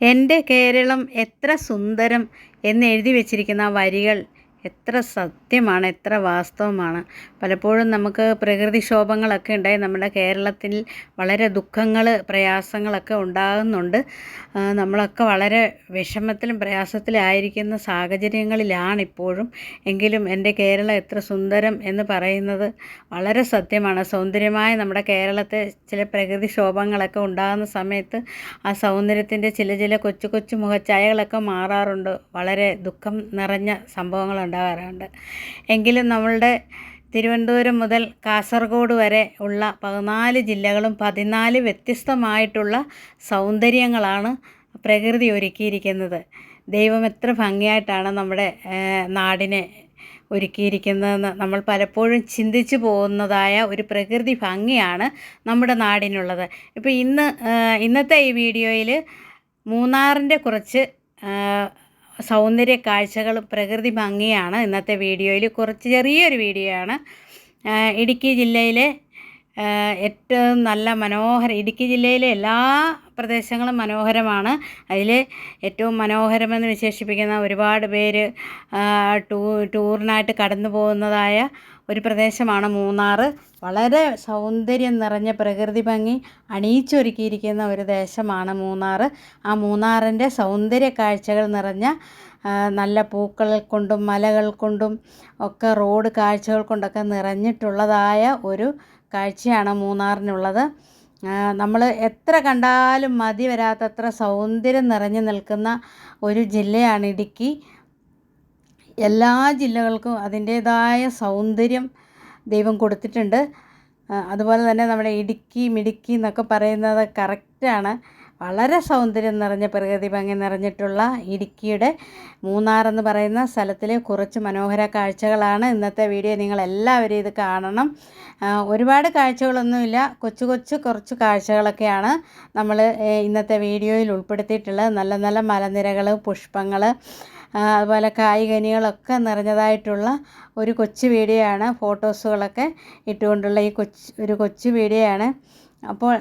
എന്റെ കേരളം എത്ര സുന്ദരം എന്ന് എഴുതി വച്ചിരിക്കുന്ന വരികൾ എത്ര സത്യമാണ് എത്ര വാസ്തവമാണ്. പലപ്പോഴും നമുക്ക് പ്രകൃതിക്ഷോഭങ്ങളൊക്കെ ഉണ്ടായി നമ്മുടെ കേരളത്തിൽ വളരെ ദുഃഖങ്ങൾ പ്രയാസങ്ങളൊക്കെ ഉണ്ടാകുന്നുണ്ട്. നമ്മളൊക്കെ വളരെ വിഷമത്തിലും പ്രയാസത്തിലായിരിക്കുന്ന സാഹചര്യങ്ങളിലാണ് ഇപ്പോഴും എങ്കിലും എന്റെ കേരളം എത്ര സുന്ദരം എന്ന് പറയുന്നത് വളരെ സത്യമാണ്. സൗന്ദര്യമായ നമ്മുടെ കേരളത്തെ ചില പ്രകൃതിക്ഷോഭങ്ങളൊക്കെ ഉണ്ടാകുന്ന സമയത്ത് ആ സൗന്ദര്യത്തിന്റെ ചില ചില കൊച്ചു കൊച്ചു മുഖച്ചായകളൊക്കെ മാറാറുണ്ട്. വളരെ ദുഃഖം നിറഞ്ഞ സംഭവങ്ങൾ ഉണ്ടാകാറുണ്ട് എങ്കിലും നമ്മളുടെ തിരുവനന്തപുരം മുതൽ കാസർഗോഡ് വരെ ഉള്ള പതിനാല് ജില്ലകളും പതിനാല് വ്യത്യസ്തമായിട്ടുള്ള സൗന്ദര്യങ്ങളാണ് പ്രകൃതി ഒരുക്കിയിരിക്കുന്നത്. ദൈവം എത്ര ഭംഗിയായിട്ടാണ് നമ്മുടെ നാടിനെ ഒരുക്കിയിരിക്കുന്നതെന്ന് നമ്മൾ പലപ്പോഴും ചിന്തിച്ചു പോകുന്നതായ ഒരു പ്രകൃതി ഭംഗിയാണ് നമ്മുടെ നാടിനുള്ളത്. ഇപ്പോൾ ഇന്ന് ഇന്നത്തെ ഈ വീഡിയോയിൽ മൂന്നാറിന്റെ കുറച്ച് സൗന്ദര്യ കാഴ്ചകളും പ്രകൃതി ഭംഗിയാണ് ഇന്നത്തെ വീഡിയോയിൽ. കുറച്ച് ചെറിയൊരു വീഡിയോ ആണ്. ഇടുക്കി ജില്ലയിലെ ഏറ്റവും നല്ല മനോഹര ഇടുക്കി ജില്ലയിലെ എല്ലാ പ്രദേശങ്ങളും മനോഹരമാണ്. അതിൽ ഏറ്റവും മനോഹരമെന്ന് വിശേഷിപ്പിക്കുന്ന ഒരുപാട് പേര് ടൂ ടൂറിനായിട്ട് കടന്നു പോകുന്നതായ ഒരു പ്രദേശമാണ് മൂന്നാർ വളരെ സൗന്ദര്യം നിറഞ്ഞ പ്രകൃതി ഭംഗി അണിയിച്ചൊരുക്കിയിരിക്കുന്ന ഒരു ദേശമാണ് മൂന്നാർ ആ മൂന്നാറിന്റെ സൗന്ദര്യ കാഴ്ചകൾ നിറഞ്ഞ നല്ല പൂക്കൾ കൊണ്ടും മലകൾ കൊണ്ടും ഒക്കെ റോഡ് കാഴ്ചകൾ കൊണ്ടൊക്കെ നിറഞ്ഞിട്ടുള്ളതായ ഒരു കാഴ്ചയാണ് മൂന്നാറിനുള്ളത്. നമ്മൾ എത്ര കണ്ടാലും മതി വരാത്തത്ര സൗന്ദര്യം നിറഞ്ഞു നിൽക്കുന്ന ഒരു ജില്ലയാണ് ഇടുക്കി. എല്ലാ ജില്ലകൾക്കും അതിന്റേതായ സൗന്ദര്യം ദൈവം കൊടുത്തിട്ടുണ്ട്. അതുപോലെ തന്നെ നമ്മുടെ ഇടുക്കി മിടുക്കി എന്നൊക്കെ പറയുന്നത് കറക്റ്റാണ് വളരെ സൗന്ദര്യം നിറഞ്ഞ പ്രകൃതി ഭംഗി നിറഞ്ഞിട്ടുള്ള ഇടുക്കിയുടെ മൂന്നാർ എന്ന് പറയുന്ന സ്ഥലത്തിലെ കുറച്ച് മനോഹര കാഴ്ചകളാണ് ഇന്നത്തെ വീഡിയോ. നിങ്ങൾ എല്ലാവരും ഇത് കാണണം. ഒരുപാട് കാഴ്ചകളൊന്നുമില്ല. കൊച്ചു കൊച്ചു കുറച്ച് കാഴ്ചകളൊക്കെയാണ് നമ്മൾ ഇന്നത്തെ വീഡിയോയിൽ ഉൾപ്പെടുത്തിയിട്ടുള്ളത്. നല്ല നല്ല മലനിരകൾ പുഷ്പങ്ങൾ അതുപോലെ കായികനികളൊക്കെ നിറഞ്ഞതായിട്ടുള്ള ഒരു കൊച്ചു വീഡിയോ ആണ് ഫോട്ടോസുകളൊക്കെ ഇട്ടുകൊണ്ടുള്ള ഈ കൊച്ചു ഒരു കൊച്ചു വീഡിയോ ആണ് അപ്പോൾ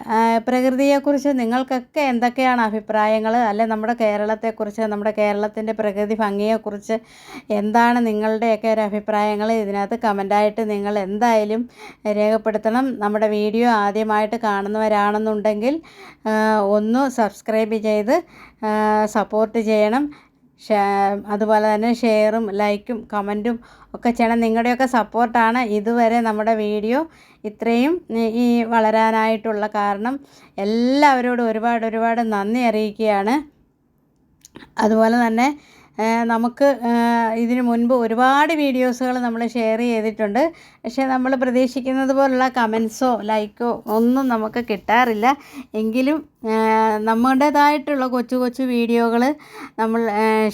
പ്രകൃതിയെക്കുറിച്ച് നിങ്ങൾക്കൊക്കെ എന്തൊക്കെയാണ് അഭിപ്രായങ്ങൾ? അല്ലെ നമ്മുടെ കേരളത്തെക്കുറിച്ച് നമ്മുടെ കേരളത്തിന്റെ പ്രകൃതി ഭംഗിയെക്കുറിച്ച് എന്താണ് നിങ്ങളുടെയൊക്കെ ഒരു അഭിപ്രായങ്ങൾ? ഇതിനകത്ത് കമന്റായിട്ട് നിങ്ങൾ എന്തായാലും രേഖപ്പെടുത്തണം. നമ്മുടെ വീഡിയോ ആദ്യമായിട്ട് കാണുന്നവരാണെന്നുണ്ടെങ്കിൽ ഒന്ന് സബ്സ്ക്രൈബ് ചെയ്ത് സപ്പോർട്ട് ചെയ്യണം. അതുപോലെ തന്നെ ഷെയറും ലൈക്കും കമന്റും ഒക്കെ ചെയ്യണം. നിങ്ങളുടെയൊക്കെ സപ്പോർട്ടാണ് ഇതുവരെ നമ്മുടെ വീഡിയോ. ഇത്രയും ഈ- വളരാനായിട്ടുള്ള കാരണം എല്ലാവരോടും ഒരുപാട് ഒരുപാട് നന്ദി അറിയിക്കുകയാണ്. അതുപോലെ തന്നെ നമുക്ക് ഇതിനു മുൻപ് ഒരുപാട് വീഡിയോസുകൾ നമ്മൾ ഷെയർ ചെയ്തിട്ടുണ്ട്. പക്ഷേ നമ്മൾ പ്രതീക്ഷിക്കുന്നത് പോലുള്ള കമൻസോ ലൈക്കോ ഒന്നും നമുക്ക് കിട്ടാറില്ല. എങ്കിലും നമ്മുടേതായിട്ടുള്ള കൊച്ചു കൊച്ചു വീഡിയോകൾ നമ്മൾ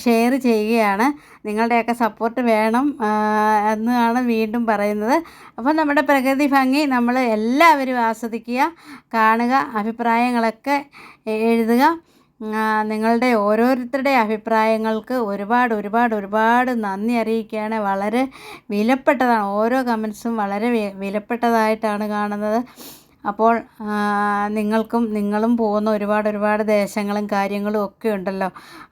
ഷെയർ ചെയ്യുകയാണ്. നിങ്ങളുടെയൊക്കെ സപ്പോർട്ട് വേണം എന്നാണ് വീണ്ടും പറയുന്നത്. അപ്പോൾ നമ്മുടെ പ്രകൃതി ഭംഗി നമ്മൾ എല്ലാവരും ആസ്വദിക്കുക കാണുക അഭിപ്രായങ്ങളൊക്കെ എഴുതുക. നിങ്ങളുടെ ഓരോരുത്തരുടെ അഭിപ്രായങ്ങൾക്ക് ഒരുപാട് ഒരുപാട് ഒരുപാട് നന്ദി അറിയിക്കുകയാണ്. വളരെ വിലപ്പെട്ടതാണ്. ഓരോ കമൻസും വളരെ വിലപ്പെട്ടതായിട്ടാണ് കാണുന്നത്. അപ്പോൾ നിങ്ങൾക്കും നിങ്ങളും പോകുന്ന ഒരുപാട് ഒരുപാട് ദേശങ്ങളും കാര്യങ്ങളും ഒക്കെ ഉണ്ടല്ലോ.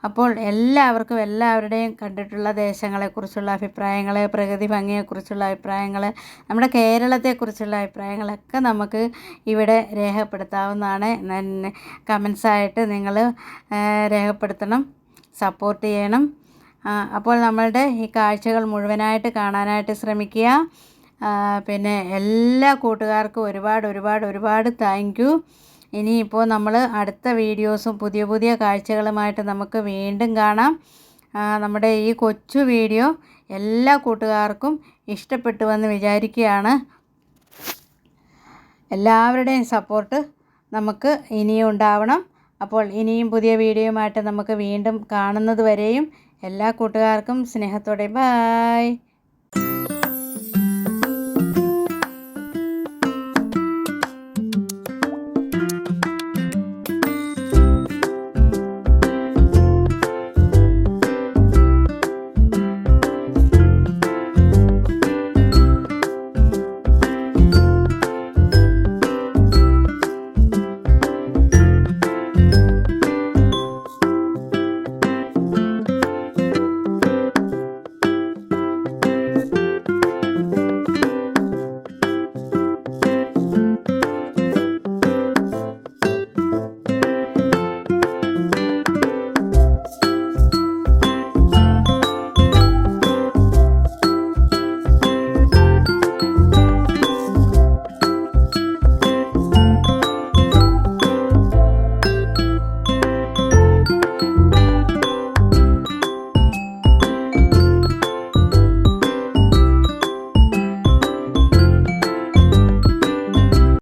അപ്പോൾ എല്ലാവർക്കും എല്ലാവരുടെയും കണ്ടിട്ടുള്ള ദേശങ്ങളെക്കുറിച്ചുള്ള അഭിപ്രായങ്ങൾ പ്രകൃതി ഭംഗിയെക്കുറിച്ചുള്ള അഭിപ്രായങ്ങൾ നമ്മുടെ കേരളത്തെക്കുറിച്ചുള്ള അഭിപ്രായങ്ങളൊക്കെ നമുക്ക് ഇവിടെ രേഖപ്പെടുത്താവുന്നതാണ്. കമൻസായിട്ട് നിങ്ങൾ രേഖപ്പെടുത്തണം സപ്പോർട്ട് ചെയ്യണം. അപ്പോൾ നമ്മളുടെ ഈ കാഴ്ചകൾ മുഴുവനായിട്ട് കാണാനായിട്ട് ശ്രമിക്കുക. പിന്നെ എല്ലാ കൂട്ടുകാർക്കും ഒരുപാട് ഒരുപാട് ഒരുപാട് താങ്ക് യു ഇനിയിപ്പോൾ നമ്മൾ അടുത്ത വീഡിയോസും പുതിയ പുതിയ കാഴ്ചകളുമായിട്ട് നമുക്ക് വീണ്ടും കാണാം. നമ്മുടെ ഈ കൊച്ചു വീഡിയോ എല്ലാ കൂട്ടുകാർക്കും ഇഷ്ടപ്പെട്ടുവെന്ന് വിചാരിക്കുകയാണ്. എല്ലാവരുടെയും സപ്പോർട്ട് നമുക്ക് ഇനിയും ഉണ്ടാവണം. അപ്പോൾ ഇനിയും പുതിയ വീഡിയോയുമായിട്ട് നമുക്ക് വീണ്ടും കാണുന്നത് വരെയും എല്ലാ കൂട്ടുകാർക്കും സ്നേഹത്തോടെ ബായ്